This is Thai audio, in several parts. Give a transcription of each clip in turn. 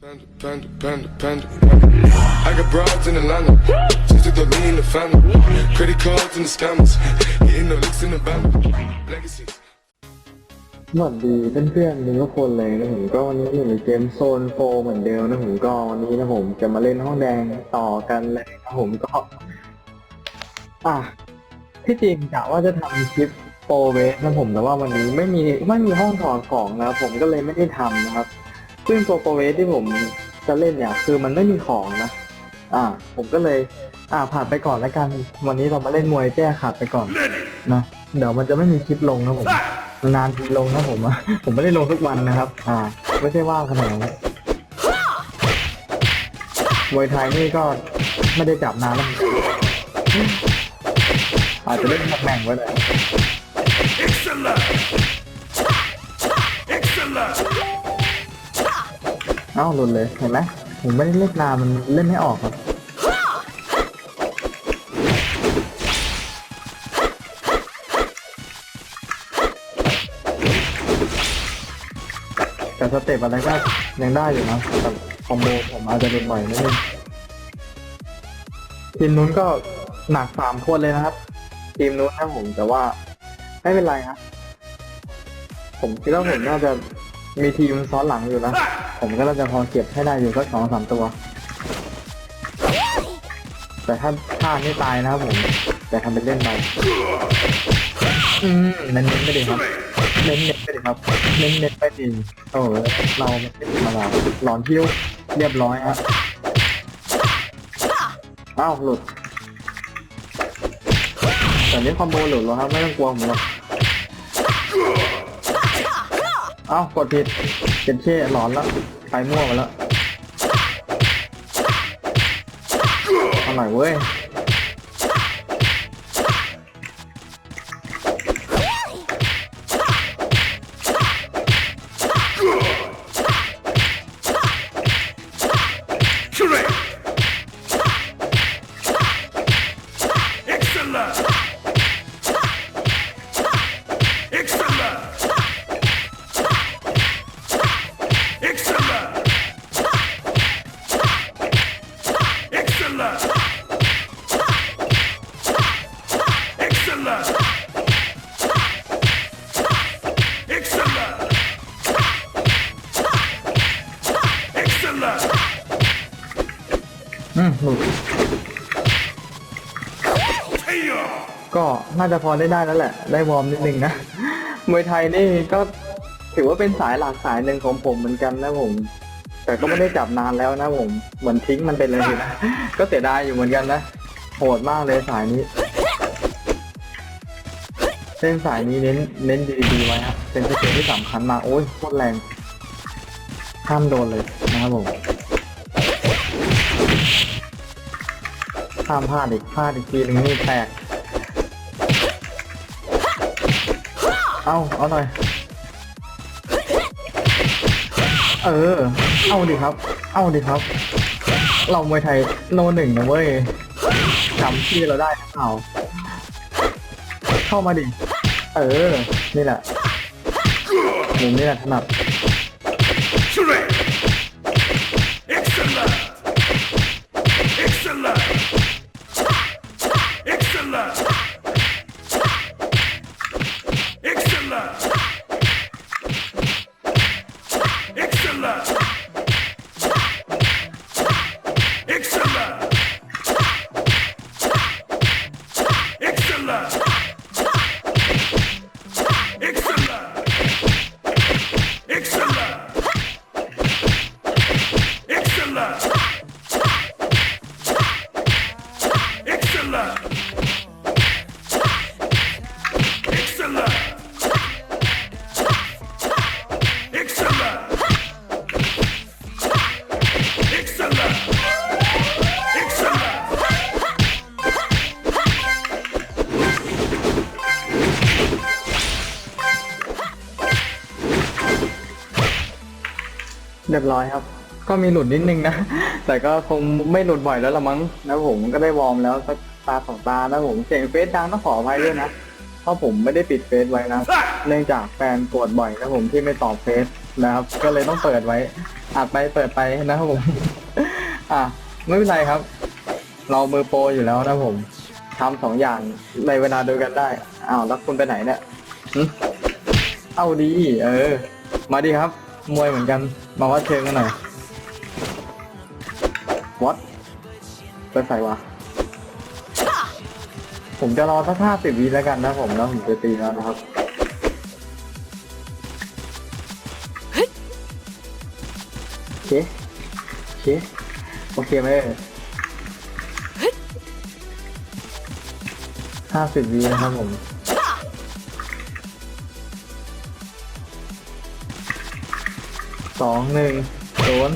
Panda, panda, panda, panda. I got broads in Atlanta. Just took the lean in the family. Credit cards and the scammers. Hitting the licks in the band. Legacies. สวัสดีเพื่อนๆทุกคนเลยนะผมก็วันนี้อยู่ในเกมโซนโฟเหมือนเดิมนะผมก็วันนี้นะผมจะมาเล่นห้องแดงต่อกันเลยนะผมก็ อะที่จริงกะว่าจะทำคลิปโปรเวสนะผมแต่ว่าวันนี้ไม่มีไม่มีห้องถอดของนะครับผมก็เลยไม่ได้ทำนะครับ ซึ่งตัวโปรเวสที่ผมจะเล่นเนี่ย คือมันไม่มีของนะ อ่า ผมก็เลย อ่าผ่านไปก่อนแล้วกัน วันนี้เรามาเล่นมวยแก้ขาดไปก่อนนะเดี๋ยวมันจะไม่มีคลิปลงนะผม นานทีลงนะผมอะผมไม่ได้ลงทุกวันนะครับ อ่า ไม่ใช่ว่าขนาดนั้นมวยไทยนี่ก็ไม่ได้จับนานแล้วอาจจะเล่นแม่งไว้เลย Excellent! เอ้าหลุดเลยเห็นไหมผมไม่ได้เล่นนามันเล่นไม่ออกครับแต่สเต็ปอะไรก็ยังได้อยู่นะแต่คอมโบผมอาจจะโดนบ่อยนิดนึงทีมนู้นก็หนักสามคนเลยนะครับ ทีมนู้นนะผมแต่ว่าไม่เป็นไรครับผมคิดว่าผมน่าจะ มีทีมซ้อนหลังอยู่นะ ผมก็น่าจะพอเก็บให้ได้อยู่สักสองสามตัว แต่ถ้าพลาดไม่ตายนะครับผม แต่ทำเป็นเล่นไปอืมเน้นๆไปดิครับ เน้นๆไปดิครับ เน้นๆไปดิโอ้ยเราไม่เป็นธรรมดาหลอนทิ้วเรียบร้อยฮะอ้าวหลุดแต่นี่คอมโบหลุดแล้วครับ ไม่ต้องกลัวผมหรอก อ้าวกดผิดเจ็ดเช่หลอนแล้วไปมั่วมาแล้วเอาหน่อยเว้ย ก็น่าจะพอได้ได้แล้วแหละ ได้วอร์มนิดนึงนะมวยไทยนี่ก็ถือว่าเป็นสายหลักสายหนึ่งของผมเหมือนกันนะผม แต่ก็ไม่ได้จับนานแล้วนะผม เหมือนทิ้งมันไปเลยนะก็เสียดายอยู่เหมือนกันนะโหดมากเลยสายนี้เส้นสายนี้เน้นเน้นดีๆไว้ครับเป็นสเกลที่สำคัญมากโอ้ยโคตรแรงห้ามโดนเลยนะครับผม ห้ามพลาดอีกพลาดอีกทีหนึงนี่แตก เอาเอาหน่อย เออ เอาดิครับ เอาดิครับ เรามวยไทยโนหนึ่งนะเว้ยจำชื่อเราได้หรือเปล่าเข้ามาดิ เออ นี่แหละมุมนี่แหละถนัด อยครับ ก็มีหลุดนิดนึงนะ แต่ก็คงไม่หลุดบ่อยแล้วละมั้งนะผมก็ได้วอร์มแล้วสักตาสองตานะผมเสียงเฟซดังต้องขออภัยด้วยนะ เพราะผมไม่ได้ปิดเฟซไว้นะ เนื่องจากแฟนโกรธบ่อยนะผมที่ไม่ตอบเฟซนะครับ ก็เลยต้องเปิดไว้อัดไปเปิดไปนะครับผม อะไม่เป็นไรครับ เรามือโปรอยู่แล้วนะผมทำสองอย่างในเวลาเดียวกันได้ อ้าวแล้วคุณไปไหนเนี่ยเอาดี เออ มาดีครับ มวยเหมือนกัน มาวัดเชิงกันหน่อยวัดไปใส่วะผมจะรอสักห้าสิบวิแล้วกันนะผมแล้วผมจะตีแล้วนะครับโอเคโอเคโอเคไหมห้าสิบวินะครับผม สองหนึ่งโดน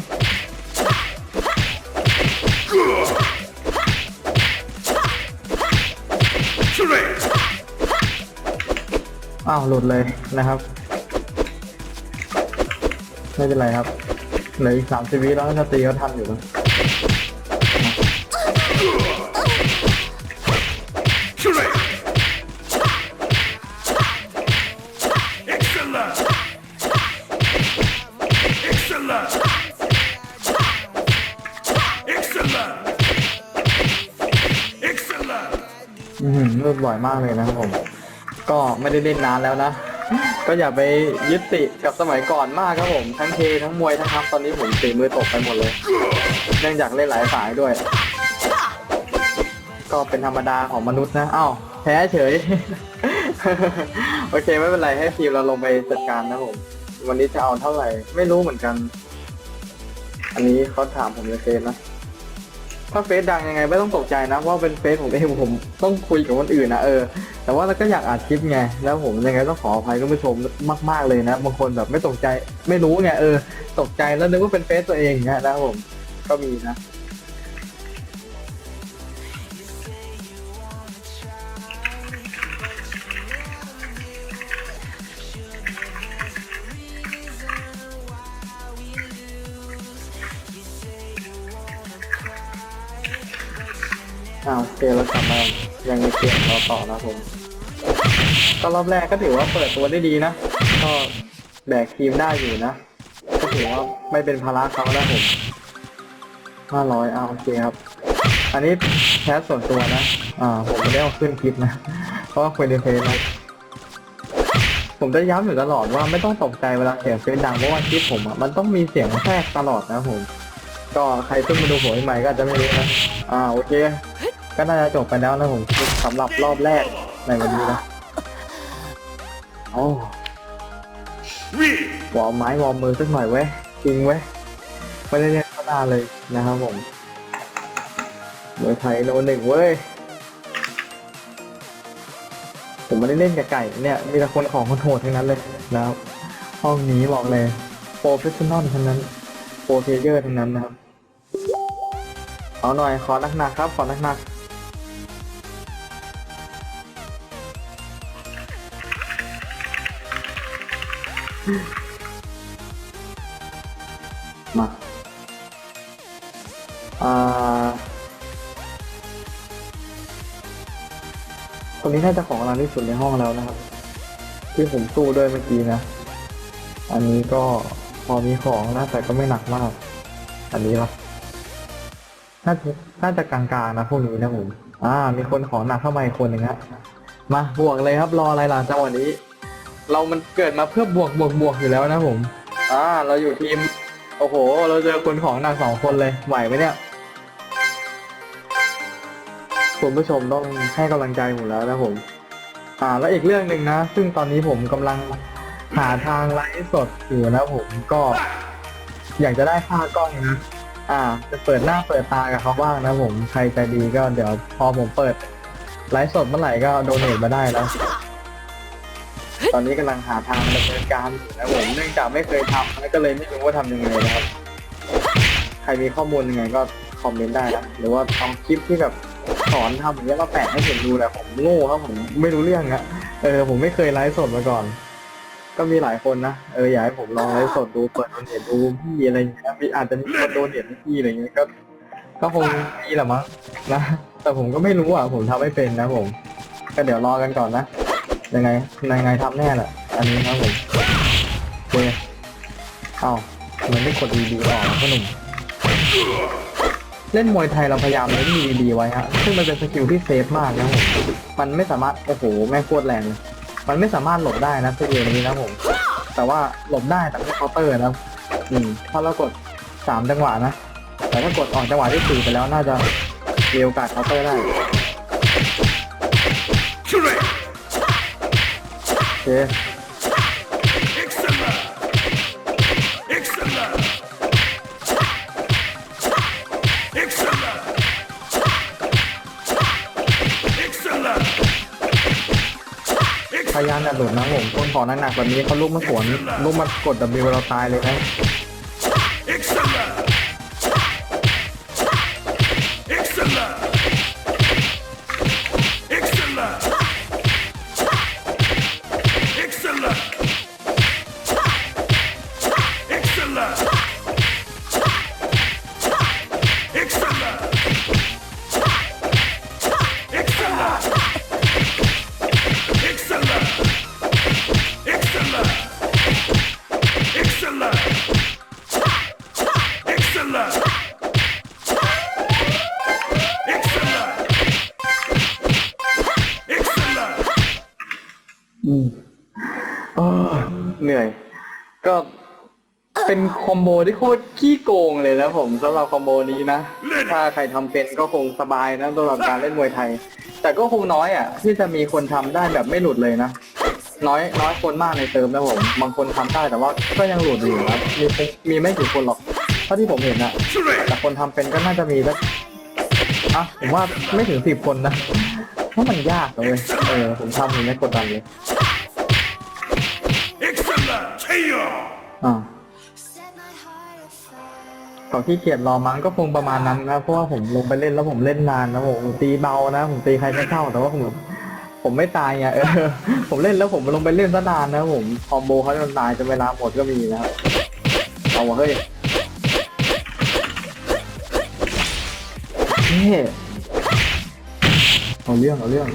อ้าวหลุดเลยนะครับ ไม่เป็นไรครับเหลืออีกสามสิบวิแล้วก็จะตีเขาทันอยู่นะ อืมเลิกบ่อยมากเลยนะครับผม ก็ไม่ได้เล่นนานแล้วนะ ก็อย่าไปยึดติดกับสมัยก่อนมากครับผม ทั้งเททั้งมวยทั้งครับตอนนี้ผมตีมือตกไปหมดเลย เนื่องจากเล่นหลายสายด้วย ก็เป็นธรรมดาของมนุษย์นะอ้าวแพ้เฉย โอเคไม่เป็นไรให้ทีมเราลงไปจัดการนะผม วันนี้จะเอาเท่าไหร่ ไม่รู้เหมือนกัน อันนี้เขาถามผมในเฟซนะ ถ้าเฟซดังยังไงไม่ต้องตกใจนะว่าเป็นเฟซผมเองผมต้องคุยกับคนอื่นนะเออ แต่ว่าเราก็อยากอัดคลิปไงแล้วผมยังไงต้องขออภัยคุณผู้ชมมาก ๆเลยนะบางคนแบบไม่ตกใจไม่รู้ไงเออ ตกใจแล้วนึกว่าเป็นเฟซตัวเองเงี้ยนะผมก็มีนะ อ้าวโอเคแล้วกลับมายังในเกมเราต่อนะผมก็รอบแรกก็ถือว่าเปิดตัวได้ดีนะ ก็แบกทีมได้อยู่นะ ก็ถือว่าไม่เป็นภาระเขานะผมห้าร้อยอ้าโอเคครับ อันนี้แคสส่วนตัวนะ อ่า ผมไม่ได้เอาขึ้นคลิปนะ เพราะว่าคุยในเฟซนะผมจะย้ำอยู่ตลอดว่าไม่ต้องตกใจเวลาเสียงเฟซดังเพราะว่าคลิปผมอะมันต้องมีเสียงแทรกตลอดนะผม ก็ใครเพิ่งมาดูผมใหม่ก็จะไม่รู้นะ อ่าโอเค ก็น่าจะจบไปแล้วนะผมสำหรับรอบแรกในวันนี้นะโอ้ We วอร์มไม้วอร์มมือสักหน่อยเว้ยจริงเว้ยไม่ได้เล่นก็นานเลยนะครับผมมวยไทยโนหนึ่งเว้ยผมไม่ได้เล่นกับไก่เนี่ยมีแต่คนของคนโหดทั้งนั้นเลยนะครับห้องนี้บอกเลยโปรเฟชชั่นอลทั้งนั้นโปรเพเยอร์ทั้งนั้นนะครับเอาหน่อยขอหนักๆครับขอหนักๆ มาอ่าตรงนี้น่าจะของเราที่สุดในห้องแล้วนะครับ ที่ผมสู้ด้วยเมื่อกี้นะ อันนี้ก็พอมีของนะแต่ก็ไม่หนักมาก อันนี้ละน่าจะน่าจะกลางๆนะพวกนี้นะผม อ่า มีคนของหนักเข้ามาอีกคนหนึ่งฮะมาบวกเลยครับรออะไรล่ะจังหวะนี้ เรามันเกิดมาเพื่อบวกบวกบวกอยู่แล้วนะผม อ่า เราอยู่ทีม โอ้โห เราเจอคนของหนักสองคนเลย ไหวไหมเนี่ย คุณผู้ชมต้องให้กำลังใจผมแล้วนะผม อ่า แล้วอีกเรื่องหนึ่งนะ ซึ่งตอนนี้ผมกำลังหาทางไลฟ์สดอยู่นะผม ก็ อยากจะได้ค่ากล้องนะ อ่า จะเปิดหน้าเปิดตากับเขาบ้างนะผม ใครใจดีก็เดี๋ยวพอผมเปิดไลฟ์สดเมื่อไหร่ก็โดเนทมาได้แล้ว ตอนนี้กำลังหาทางดำเนินการอยู่นะผมเนื่องจากไม่เคยทำแล้วก็เลยไม่รู้ว่าทำยังไงนะครับ ใครมีข้อมูลยังไงก็คอมเมนต์ได้นะหรือว่าเอาคลิปที่แบบสอนทำอย่างเงี้ยมาแปะให้ผมดูแหละผมโง่ครับผมไม่รู้เรื่องอะเออผมไม่เคยไลฟ์สดมาก่อน ก็มีหลายคนนะเอออยากให้ผมลองไลฟ์สดดูเปิดโดนเห็นดูพี่อะไรอย่างเงี้ยมีอาจจะมีคนโดนเห็นพี่อะไรเงี้ยก็ก็คงมีแหละมั้งนะแต่ผมก็ไม่รู้อะผมทำไม่เป็นนะผม ก็เดี๋ยวรอกันก่อนนะ ยังไงยังไงทำแน่แหละ อันนี้นะผมโอเคอ้ามันไม่กดดีๆออกแล้วพ่อหนุ่มเล่นมวยไทยเราพยายามเล่นดีๆไว้ฮะ ซึ่งมันเป็นสกิลที่เซฟมากนะผมมันไม่สามารถ โอ้โห แม่งโคตรแรงมันไม่สามารถหลบได้นะสกิลนี้นะผม แต่ว่าหลบได้แต่ไม่เคาน์เตอร์นะอืมถ้าเรากดสามจังหวะนะ แต่ถ้ากดออกจังหวะที่สี่ไปแล้วน่าจะมีโอกาสเคาน์เตอร์ได้ เคพยายามจะหลุดนะผมต้นขอหนักๆแบบนี้เขาลุกมาสวนลุกมากด W เราตายเลยนะ ก็เป็นคอมโบที่โคตรขี้โกงเลยนะผมสำหรับคอมโบนี้นะ ถ้าใครทำเป็นก็คงสบายนะสำหรับการเล่นมวยไทย แต่ก็คงน้อยอะ ที่จะมีคนทำได้แบบไม่หลุดเลยนะ น้อยน้อยคนมากในเติมนะผม บางคนทำได้แต่ว่าก็ยังหลุดอยู่ครับมีมีไม่กี่คนหรอกเท่าที่ผมเห็นอะแต่คนทำเป็นก็น่าจะมีสักอะผมว่าไม่ถึงสิบคนนะเพราะมันยากเลยเออผมทำผมไม่กดดันเลย อ่า Set my heart afire. ก็ขี้เกียจรอมั้งก็คงประมาณนั้นนะเพราะว่าผมลงไปเล่นแล้วผมเล่นนานนะผมตีเบานะ ผมตีใครไม่เข้าแต่ว่าผมผมไม่ตายไงเออผมเล่นแล้วผมลงไปเล่นซะนานนะผมคอมโบเขาจนตายจนเวลาหมดก็มีนะเอาวะเฮ้ยนี่เอาเรื่องเอาเรื่อง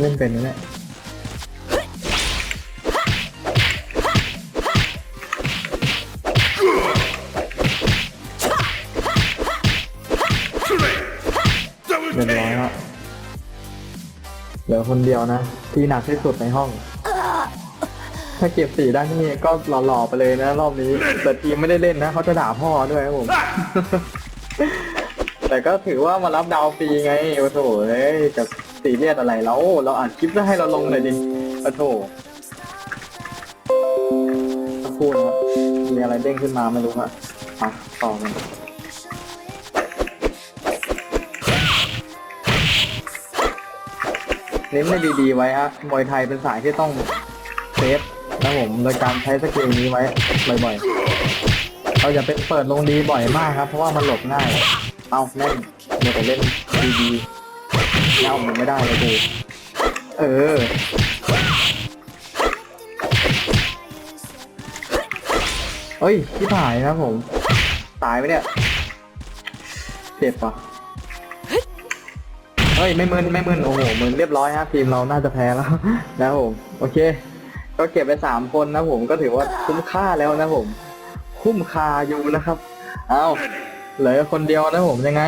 เล่นเป็นนะเนี่ย คนเดียวนะ ที่หนักที่สุดในห้อง ถ้าเก็บสี่ได้นี่ก็หล่อๆไปเลยนะ รอบนี้แต่ทีมไม่ได้เล่นนะเขาจะด่าพ่อด้วยครับผม แต่ก็ถือว่ามารับดาวฟรีไงโอ้โถเอ้ยจะสีเรียสอะไรแล้วเราอ่านคลิปแล้วให้เราลงเลยดิโอ้โถสักครู่นะครับมีอะไรเด้งขึ้นมาไม่รู้ฮะอะต่อกัน เน้นให้ดีๆไว้ฮะมวยไทยเป็นสายที่ต้องเซฟนะผมโดยการใช้สกิลนี้ไว้บ่อยๆเราอย่าเป็นเปิดลงดีบ่อยมากครับ เพราะว่ามันหลบง่าย เอาแม่งมัวแต่เล่นดีๆเน่ามันไม่ได้เลยกูเออเฮ้ยที่ถ่ายนะผม ตายไหมเนี่ย เจ็บปะ ฮ้ยไม่มึนไม่มึนโอ้โหมึนเรียบร้อยฮะทีมเราน่าจะแพ้แล้วนะครับผมโอเค ก็เก็บไปสามคนนะผมก็ถือว่าคุ้มค่าแล้วนะผม คุ้มค่าอยู่นะครับ เอาเหลือคนเดียวนะผมยังไง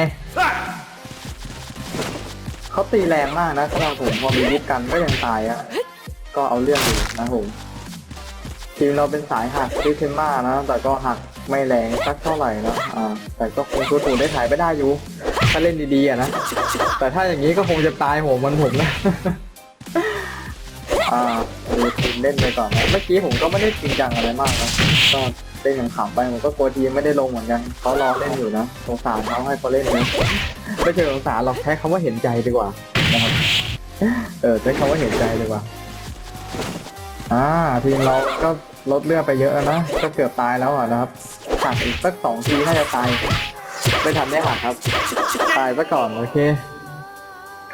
เขาตีแรงมากนะสำหรับผมพอมียุบกันก็ยังตายอะก็เอาเรื่องอยู่นะผมทีมเราเป็นสายหักซิเทมมานะแต่ก็หักไม่แรงสักเท่าไหร่นะอ่าแต่ก็คงตัวถูได้ถ่ายไปได้อยู่ ถ้าเล่นดีๆอะนะ แต่ถ้าอย่างนี้ก็คงจะตายหัวมันผมนะ อ่าดูทีมเล่นไปก่อนนะเมื่อกี้ผมก็ไม่ได้จริงจังอะไรมากนะก็เล่นขำไปผมก็กลัวทีมไม่ได้ลงเหมือนกันเขารอเล่นอยู่นะสงสารเขาให้เขาเล่นนะไม่ใช่สงสารหรอกใช้คำว่าเห็นใจดีกว่านะครับเออใช้คำว่าเห็นใจดีกว่าอ่าทีมเราก็ลดเลือดไปเยอะนะก็เกือบตายแล้วอะนะครับหักอีกสักสองทีน่าจะตาย ไม่ทันได้หักครับ ตายซะก่อนโอเค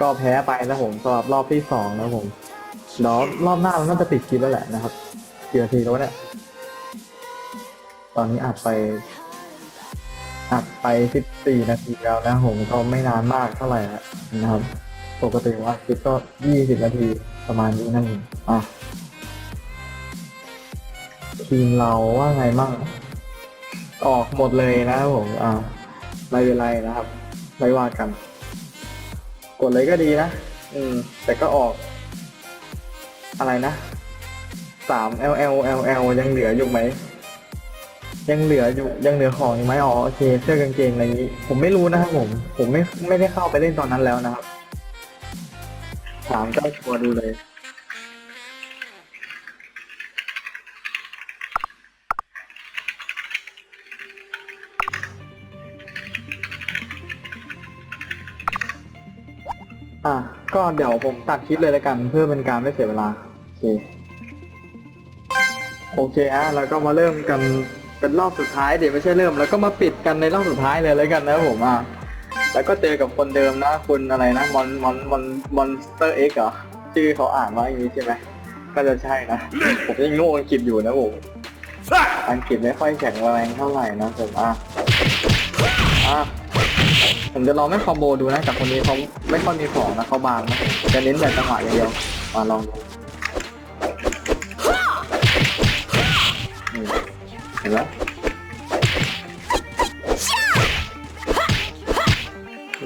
ก็แพ้ไปนะผมสำหรับรอบที่สองนะผมเดี๋ยวรอบหน้าเราน่าจะปิดคลิปแล้วแหละนะครับกี่นาทีแล้ววะเนี่ย ตอนนี้อัดไป อัดไปสิบสี่นาทีแล้วนะผมก็ไม่นานมากเท่าไหร่นะครับ ปกติว่าคลิปก็ยี่สิบนาทีประมาณนี้นั่นเองอะทีมเราว่าไงมั่งออกหมดเลยนะครับผม อ่า ไม่เป็นไรนะครับไม่ว่ากัน กดเลยก็ดีนะ อืม แต่ก็ออก อะไรนะสาม L L L L ยังเหลืออยู่ไหม ยังเหลืออยู่ยังเหลือของอยู่ไหมอ๋อโอเคเสื้อกางเกงอะไรนี้ ผมไม่รู้นะครับผม ผมไม่ไม่ได้เข้าไปเล่นตอนนั้นแล้วนะครับ ถามเจ้าตัวดูเลย ก็เดี๋ยวผมตัดคลิปเลยแล้วกัน เพื่อเป็นการไม่เสียเวลา โอเคโอเคฮะแล้วก็มาเริ่มกันเป็นรอบสุดท้ายเดี๋ยวไม่ใช่เริ่ม แล้วก็มาปิดกันในรอบสุดท้ายเลยแล้วกันนะครับผมอะแล้วก็เจอกับคนเดิมนะคุณอะไรนะมอนมอนมอนมอนสเตอร์เอ็กเหรอชื่อเขาอ่านว่าอย่างนี้ใช่ไหมก็จะใช่นะผมยังโง่อังกฤษอยู่นะผม Fight! อังกฤษไม่ค่อยแข็งแรงเท่าไหร่นะผมอะอะ ผมจะลองไม่คอมโบดูนะกับคนนี้เขาไม่ค่อยมีของนะเขาบางนะจะเน้นแต่จังหวะอย่างเดียวมาลองดูนี่เห็นไหม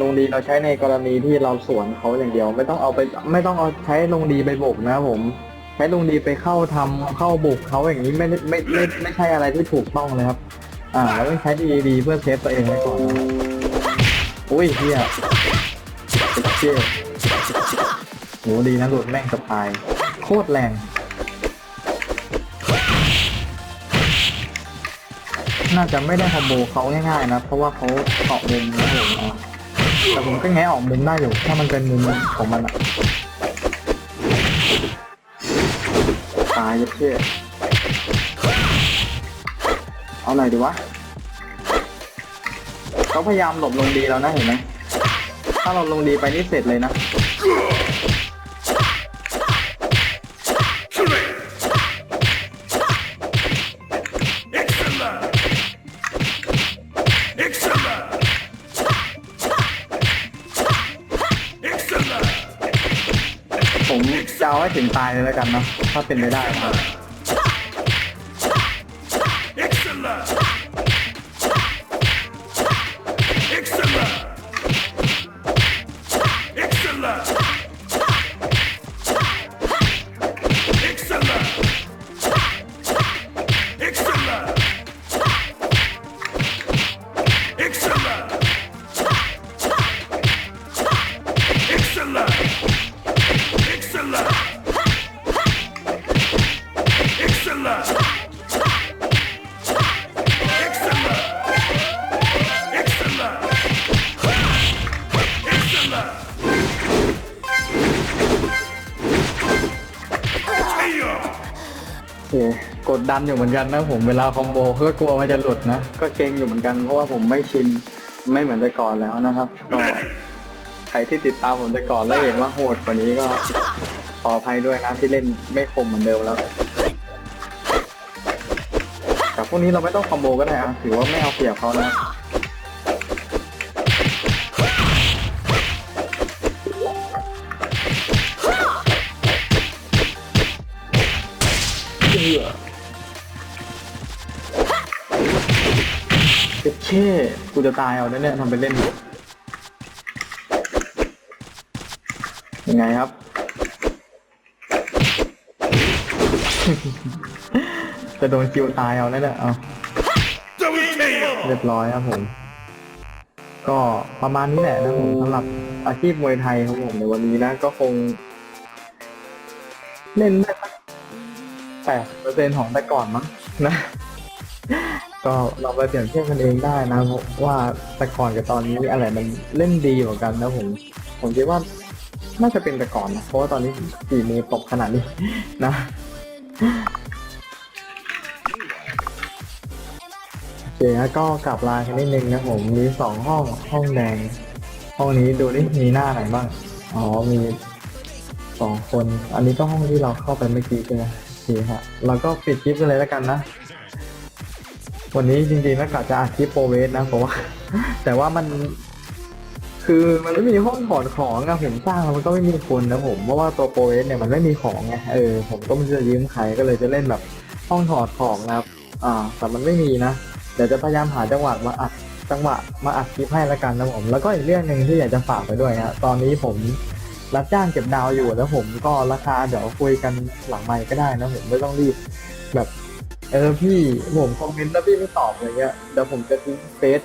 ลงดีเราใช้ในกรณีที่เราสวนเขาอย่างเดียว ไม่ต้องเอาไปไม่ต้องเอาใช้ลงดีไปบุกนะผมใช้ลงดีไปเข้าทำเข้าบุกเขาอย่างนี้ไม่ไม่ไม่ไม่ใช่อะไรที่ถูกต้องเลยครับ อ่าแล้วต้องใช้ดีดีเพื่อเซฟตัวเองไว้ก่อนนะครับ โอ้ยเฮียเชี่ยโหดีนะหลุดแม่งสะพาย โคตรแรงน่าจะไม่ได้คอมโบเขาง่ายๆนะ เพราะว่าเขาเกาะมุมนะผมอะแต่ผมก็แงะออกมุมได้อยู่ ถ้ามันเป็นมุมของมันอะตายยัดเชี่ยเอาหนดีวะ เขาพยายามหลบลงดีแล้วนะเห็นไหมถ้าเราลงดีไปนี่เสร็จเลยนะผมจะเอาให้ถึงตายเลยแล้วกันเนาะถ้าเป็นไปได้นะ ดดันอยู่เหมือนกันนะผมเวลาคอมโบก็กลัวมันจะหลุดนะ ก็เก่งอยู่เหมือนกันเพราะว่าผมไม่ชินไม่เหมือนแต่ก่อนแล้วนะครับก็ใครที่ติดตามผมแต่ก่อนแล้วเห็นว่าโหดกว่านี้ก็ขออภัยด้วยนะที่เล่นไม่คมเหมือนเดิมแล้วแต่พวกนี้เราไม่ต้องคอมโบก็ได้อะถือว่าไม่เอาเปรียบเขานะเอื้อ ช่กูจะตายเอาเนี่ยทำเป็นเล่นยังไงครับ จะโดนคิวตายเอาแน่ๆเอาเรียบร้อยครับผม ก็ประมาณนี้แหละนะผมสำหรับอาชีพมวยไทยของผมในวันนี้นะก็คง เล่นได้แปดเปอร์เซ็นของแต่ก่อนมั้งนะ ก็เราไปเปรียบเทียบกันเองได้นะว่าแต่ก่อนกับตอนนี้อะไรมันเล่นดีกว่ากันนะผมผมคิดว่าน่าจะเป็นแต่ก่อนนะเพราะว่าตอนนี้สี่มือตกขนาดนี้นะโอเคแล้วก็กลับลากันนิดนึงนะผมมีสองห้องห้องแดง ห้องนี้ดูนี่มีหน้าไหนบ้างอ๋อมีสองคน อันนี้ก็ห้องที่เราเข้าไปเมื่อกี้ใช่ไหมโอเคฮะเราก็ปิดคลิปกันเลยแล้วกันนะ วันนี้จริงๆนักกะจะอัดคลิปโปรเวสนะเพราะว่า แต่ว่ามัน คือมันไม่มีห้องถอดของอะผมสร้างแล้วมันก็ไม่มีคนนะผมเพราะว่าตัวโปรเวสเนี่ยมันไม่มีของไงเออผมก็ไม่รู้จะยืมใครก็เลยจะเล่นแบบห้องถอดของนะครับอ่าแต่มันไม่มีนะเดี๋ยวจะพยายามหาจังหวะมาอัดจังหวะมาอัดคลิปให้ละกันนะผม แล้วก็อีกเรื่องหนึ่งที่อยากจะฝากไปด้วยนะตอนนี้ผมรับจ้างเก็บดาวอยู่แล้วผมก็ราคาเดี๋ยวคุยกันหลังไมค์ก็ได้นะผมไม่ต้องรีบแบบ เออพี่ผมคอมเมนต์แล้วพี่ไม่ตอบอะไรเงี้ยเดี๋ยวผมจะทิ้งเฟซ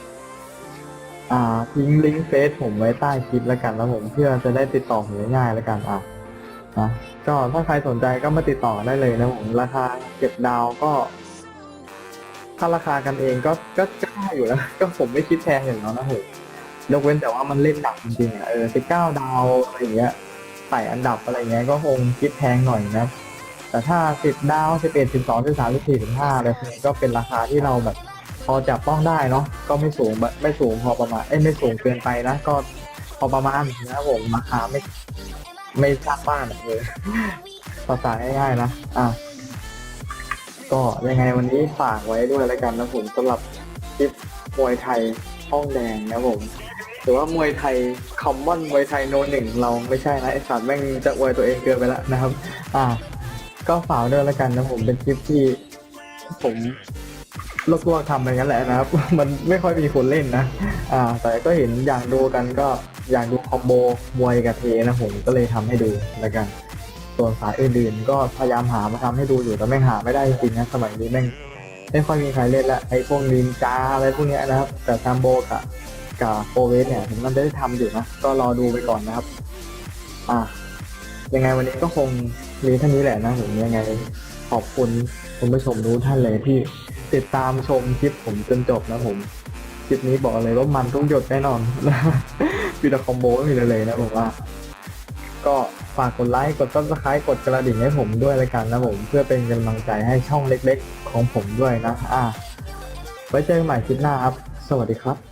อ่าทิ้งลิงก์เฟซผมไว้ใต้คลิปแล้วกันแล้วผมเพื่อจะได้ติดต่อผมง่ายๆแล้วกันอะนะก็ถ้าใครสนใจก็มาติดต่อได้เลยนะผมราคาเก็บดาวก็ถ้าราคากันเองก็ก็ก็ได้อยู่แล้ว ก็ผมไม่คิดแพงอย่างนั้นนะผมยกเว้นแต่ว่ามันเล่นดับจริงๆอะเออสิบเก้าดาวอะไรอย่างเงี้ยใส่อันดับอะไรเงี้ยก็คงคิดแพงหน่อยนะ แต่ถ้าสิบดาวสิบเอ็ดสิบสองสิบสามสิบสี่สิบห้าอะไรพวกนี้ก็เป็นราคาที่เราแบบ พอจับต้องได้เนาะก็ไม่สูงแบบไม่สูงพอประมาณเอ้ยไม่สูงเกินไปนะก็พอประมาณนะผมราคาไม่ ไม่สร้างบ้านเออภาษาง่ายๆนะอะก็ยังไงวันนี้ฝากไว้ด้วยแล้วกันนะผมสำหรับคลิปมวยไทยห้องแดงนะผมหรือว่ามวยไทยคอมมอนมวยไทยโนหนึ่งเราไม่ใช่นะไอสัตว์แม่งจะอวยตัวเองเกินไปแล้วนะครับ อ่า ก็ฝากด้วยล้วกันนะผมเป็นคลิปที่ ผมลวกๆทำไปงั้นแหละนะครับ มันไม่ค่อยมีคนเล่นนะ อ่า แต่ก็เห็นอยากดูกันก็อยากดูคอมโบมวยกับเทนะผมก็เลยทำให้ดูล้วกัน ส่วนสายอื่นๆก็พยายามหามาทำให้ดูอยู่แต่แม่งหาไม่ได้จริงนะสมัยนี้แม่งไม่ค่อยมีใครเล่นละไอ้พวกนินจาอะไรพวกเนี้ยนะครับ แต่ซัมโบกับกับโปเวสเนี่ยผมมันได้ทำอยู่นะก็รอดูไปก่อนนะครับ อ่ายังไงวันนี้ก็คง มีเท่านี้แหละนะผมยังไง ขอบคุณคุณผู้ชมทุกท่านเลยที่ติดตามชมคลิปผมจนจบนะผมคลิปนี้บอกเลยว่ามันต้องหยดแน่นอนมีแต่คอมโบไม่มีเลยเลยนะผมว่า ก็ฝากกดไลค์กดซับสไครต์กดกระดิ่งให้ผมด้วยล้วกันนะผม เพื่อเป็นกำลังใจให้ช่องเล็กๆ ของผมด้วยนะ อ่า ไว้เจอกันใหม่คลิปหน้าครับ สวัสดีครับ